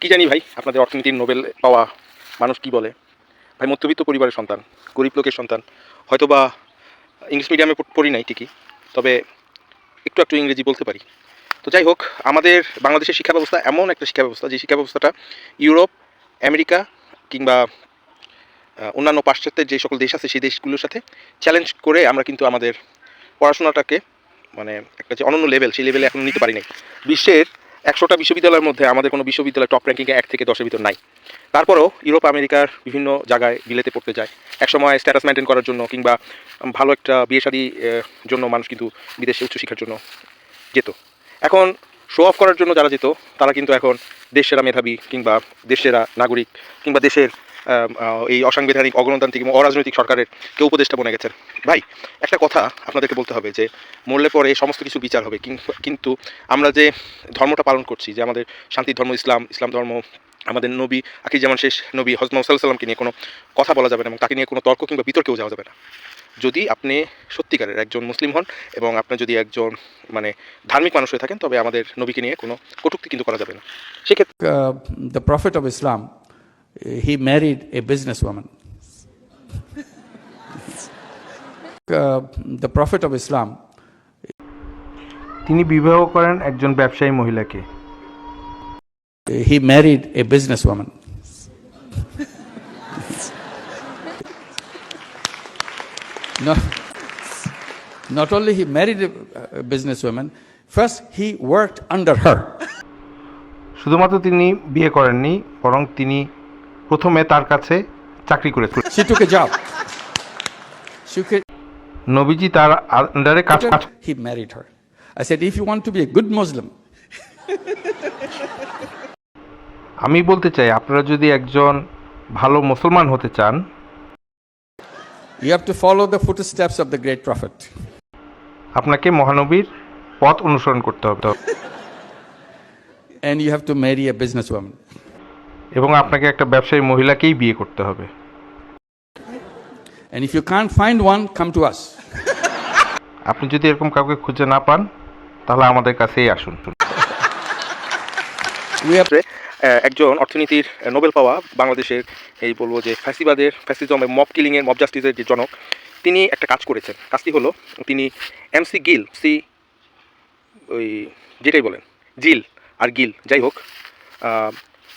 কি জানি ভাই, আপনাদের অর্থনীতির নোবেল পাওয়া মানুষ কি বলে? ভাই, মধ্যবিত্ত পরিবারের সন্তান, গরিব লোকের সন্তান হয়তো বা ইংলিশ মিডিয়ামে পড়ি নাই ঠিকই, তবে একটু একটু ইংরেজি বলতে পারি। তো যাই হোক, আমাদের বাংলাদেশের শিক্ষা ব্যবস্থা এমন একটা শিক্ষা ব্যবস্থা যে শিক্ষা ব্যবস্থাটা ইউরোপ, আমেরিকা কিংবা অন্যান্য পাশ্চাত্যের যে সকল দেশ আছে, সেই দেশগুলোর সাথে চ্যালেঞ্জ করে আমরা কিন্তু আমাদের পড়াশোনাটাকে মানে একটা যে অনন্য লেভেল সেই লেভেলে এখন নিতে পারি নাই। বিশ্বের একশোটা বিশ্ববিদ্যালয়ের মধ্যে আমাদের কোনো বিশ্ববিদ্যালয় টপ র্যাঙ্কিংয়ে এক থেকে দশের ভিতর নাই। তারপরেও ইউরোপ আমেরিকার বিভিন্ন জায়গায় বিলেতে পড়তে যায়। একসময় স্ট্যাটাস মেনটেন করার জন্য কিংবা ভালো একটা বিয়ে জন্য মানুষ কিন্তু বিদেশে উচ্চশিক্ষার জন্য যেত। এখন শো অফ করার জন্য যারা যেত, তারা কিন্তু এখন দেশেরা মেধাবী কিংবা দেশেরা নাগরিক কিংবা দেশের এই অসাংবিধানিক অগণতান্ত্রিক এবং অরাজনৈতিক সরকারের কেউ উপদেষ্টা বনে গেছেন। ভাই একটা কথা আপনাদেরকে বলতে হবে যে মরলে পরে সমস্ত কিছু বিচার হবে। কিন্তু আমরা যে ধর্মটা পালন করছি যে আমাদের শান্তির ধর্ম ইসলাম ইসলাম ধর্ম আমাদের নবী আখির যেমন শেষ নবী সাল্লাহ সাল্লামকে নিয়ে কোনো কথা বলা যাবে না এবং তাকে নিয়ে কোনো তর্ক কিংবা বিতর্কেও যাওয়া যাবে না। যদি আপনি সত্যিকারের একজন মুসলিম হন এবং আপনি যদি একজন মানে ধার্মিক মানুষ হয়ে থাকেন তবে আমাদের নবীকে নিয়ে কোনো কটুক্তি কিন্তু করা যাবে না। সেক্ষেত্রে Prophet of Islam, uh, he married a businesswoman. Uh, the Prophet of Islam, তিনি বিবাহ করেন একজন ব্যবসায়ী মহিলাকে uh, he married a businesswoman. no, not only he married a, a businesswoman, first he worked under her. শুধুমাত্র তিনি বিয়ে করেননি বরং তিনি প্রথমে তার কাছে চাকরি করেছিল। সিটুকে যাও নবীজি তার আন্ডারে কাজ কাজ he married her I said to be good Muslim আমি বলতে চাই আপনারা যদি একজন ভালো মুসলমান হতে চান you have to follow the footsteps of the great prophet আপনাকে মহানবীর পথ অনুসরণ করতে হবে। And you have to marry a business women এবং আপনাকে একটা ব্যবসায়ী মহিলাকেই বিয়ে করতে হবে। And if you can't find one, come to us. আপনি যদি এরকম কাউকে খুঁজে না পান তাহলে আমাদের কাছেই আসুন। We have একজন অর্থনীতির নোবেল পাওয়া বাংলাদেশের এই বলব যে ফ্যাসিবাদের ফ্যাসিজম এবং মব কিলিংয়ের মব জাস্টিসের যে জনক তিনি একটা কাজ করেছেন। কাজটি হলো তিনি এমসি গিল সি ওই যেটাই বলেন জিল আর গিল যাই হোক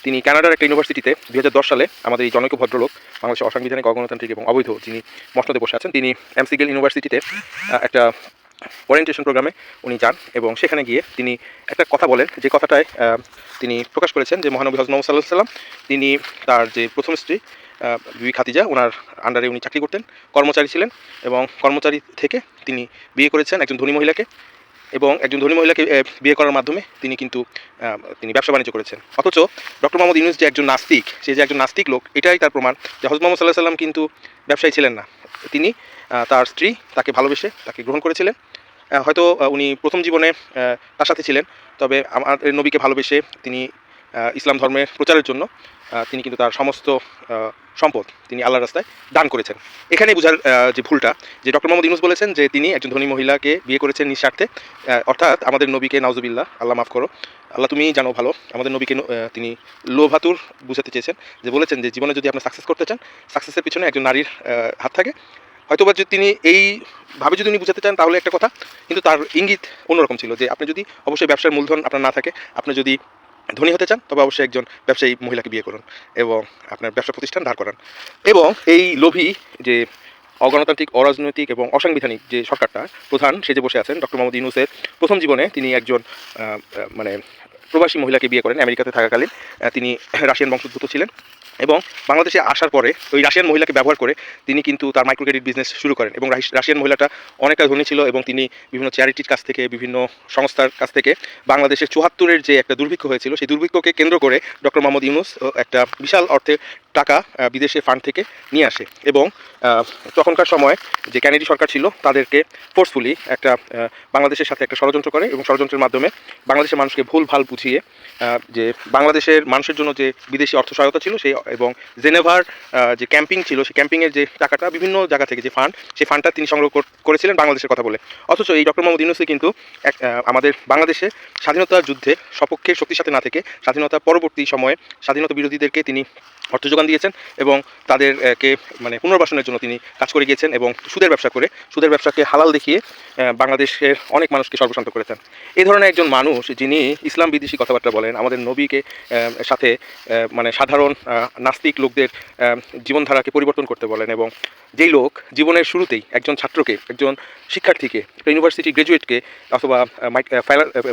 তিনি কানাডার একটা ইউনিভার্সিটিতে দু হাজার দশ সালে আমাদের এই জনৈক ভদ্রলোক, বাংলাদেশের অসাংবিধানিক অগণতান্ত্রিক এবং অবৈধ যিনি মসনদে বসে আছেন, তিনি এমসি গিল ইউনিভার্সিটিতে একটা ওরিয়েন্টেশন প্রোগ্রামে উনি যান এবং সেখানে গিয়ে তিনি একটা কথা বলেন। যে কথাটায় তিনি প্রকাশ করেছেন যে মহানবী হজরত মোহাম্মদ সাল্লাহ সাল্লাম তিনি তার যে প্রথম স্ত্রী বিবি খাতিজা ওনার আন্ডারে উনি চাকরি করতেন, কর্মচারী ছিলেন এবং কর্মচারী থেকে তিনি বিয়ে করেছেন একজন ধনী মহিলাকে। এবং একজন ধনী মহিলাকে বিয়ে করার মাধ্যমে তিনি কিন্তু তিনি ব্যবসা বাণিজ্য করেছেন। অথচ ডক্টর মোহাম্মদ ইউনুস যে একজন নাস্তিক, সে যে একজন নাস্তিক লোক, এটাই তার প্রমাণ যে হজরত মোহাম্মদ সাল্লাহ সাল্লাম কিন্তু ব্যবসায়ী ছিলেন না। তিনি তার স্ত্রী তাকে ভালোবেসে তাকে গ্রহণ করেছিলেন। হয়তো উনি প্রথম জীবনে তার সাথে ছিলেন, তবে আমাদের নবীকে ভালোবেসে তিনি ইসলাম ধর্মের প্রচারের জন্য তিনি কিন্তু তার সমস্ত সম্পদ তিনি আল্লাহর রাস্তায় দান করেছেন। এখানেই বোঝার যে ভুলটা, যে ডক্টর মোহাম্মদ ইউনুস বলেছেন যে তিনি একজন ধনী মহিলাকে বিয়ে করেছেন নিঃস্বার্থে অর্থাৎ আমাদের নবীকে, নাউজুবিল্লাহ, আল্লাহ মাফ করো, আল্লাহ তুমি জানো ভালো, আমাদের নবীকে তিনি লোভাতুর বুঝাতে চেয়েছেন, যে বলেছেন যে জীবনে যদি আপনি সাকসেস করতে চান সাকসেসের পিছনে একজন নারীর হাত থাকে। হয়তোবা যদি তিনি এই ভাবে যদি উনি বুঝাতে চান, তাহলে একটা কথা, কিন্তু তার ইঙ্গিত অন্যরকম ছিল, যে আপনি যদি অবশ্যই ব্যবসার মূলধন আপনার না থাকে, আপনি যদি ধনী হতে চান, তবে অবশ্যই একজন ব্যবসায়ী মহিলাকে বিয়ে করুন এবং আপনার ব্যবসা প্রতিষ্ঠান ধার করান। এবং এই লোভী যে অগণতান্ত্রিক, অরাজনৈতিক এবং অসাংবিধানিক যে সরকারটা, প্রধান সে যে বসে আছেন ডক্টর মোহাম্মদ ইউনুসের প্রথম জীবনে তিনি একজন মানে প্রবাসী মহিলাকে বিয়ে করেন আমেরিকাতে থাকাকালীন। তিনি রাশিয়ান বংশোদ্ভূত ছিলেন। এবং বাংলাদেশে আসার পরে ওই রাশিয়ান মহিলাকে ব্যবহার করে তিনি কিন্তু তার মাইক্রো ক্রেডিট বিজনেস শুরু করেন এবং রাশি- রাশিয়ান মহিলাটা অনেকটা ধনী ছিল এবং তিনি বিভিন্ন চ্যারিটির কাছ থেকে, বিভিন্ন সংস্থার কাছ থেকে বাংলাদেশের চুয়াত্তরের যে একটা দুর্ভিক্ষ হয়েছিল, সেই দুর্ভিক্ষকে কেন্দ্র করে ডক্টর মোহাম্মদ ইউনুস একটা বিশাল অর্থে টাকা বিদেশে ফান্ড থেকে নিয়ে আসে। এবং তখনকার সময় যে ক্যানেডি সরকার ছিল, তাদেরকে ফোর্সফুলি একটা বাংলাদেশের সাথে একটা ষড়যন্ত্র করে এবং ষড়যন্ত্রের মাধ্যমে বাংলাদেশের মানুষকে ভুল ভালো বুঝিয়ে যে বাংলাদেশের মানুষের জন্য যে বিদেশি অর্থ সহায়তা ছিল, সেই এবং জেনেভার যে ক্যাম্পিং ছিল, সেই ক্যাম্পিংয়ের যে টাকাটা বিভিন্ন জায়গা থেকে যে ফান্ড সেই ফান্ডটা তিনি সংগ্রহ করেছিলেন বাংলাদেশের কথা বলে। অথচ এই ডক্টর মোহাম্মদ ইউনুসি কিন্তু এক আমাদের বাংলাদেশে স্বাধীনতা যুদ্ধে সপক্ষে শক্তির সাথে না থেকে স্বাধীনতা পরবর্তী সময়ে স্বাধীনতা বিরোধীদেরকে তিনি অর্থ যোগান দিয়েছেন এবং তাদেরকে মানে পুনর্বাসনের জন্য তিনি কাজ করে গিয়েছেন এবং সুদের ব্যবসা করে, সুদের ব্যবসাকে হালাল দেখিয়ে বাংলাদেশের অনেক মানুষকে সর্বশান্ত করেছেন। এই ধরনের একজন মানুষ যিনি ইসলাম বিদেশি কথাবার্তা বলেন, আমাদের নবীকে সাথে মানে সাধারণ নাস্তিক লোকদের জীবনধারাকে পরিবর্তন করতে বলেন এবং যেই লোক জীবনের শুরুতেই একজন ছাত্রকে, একজন শিক্ষার্থীকে ইউনিভার্সিটি গ্রাজুয়েটকে অথবা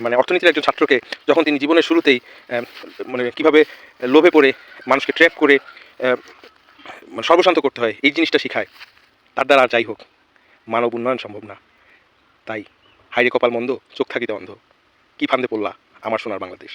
মানে অর্থনীতির একজন ছাত্রকে যখন তিনি জীবনের শুরুতেই মানে কীভাবে লোভে পড়ে, মানুষকে ট্র্যাপ করে মানে সর্বশান্ত করতে হয়, এই জিনিসটা শিখায়। তার দ্বারা আর যাই হোক, মানব উন্নয়ন সম্ভব না। তাই, হাইরে কপাল মন্দ, চোখ থাকিতে অন্ধ। কি ফান্দে পড়লা, আমার সোনার বাংলাদেশ।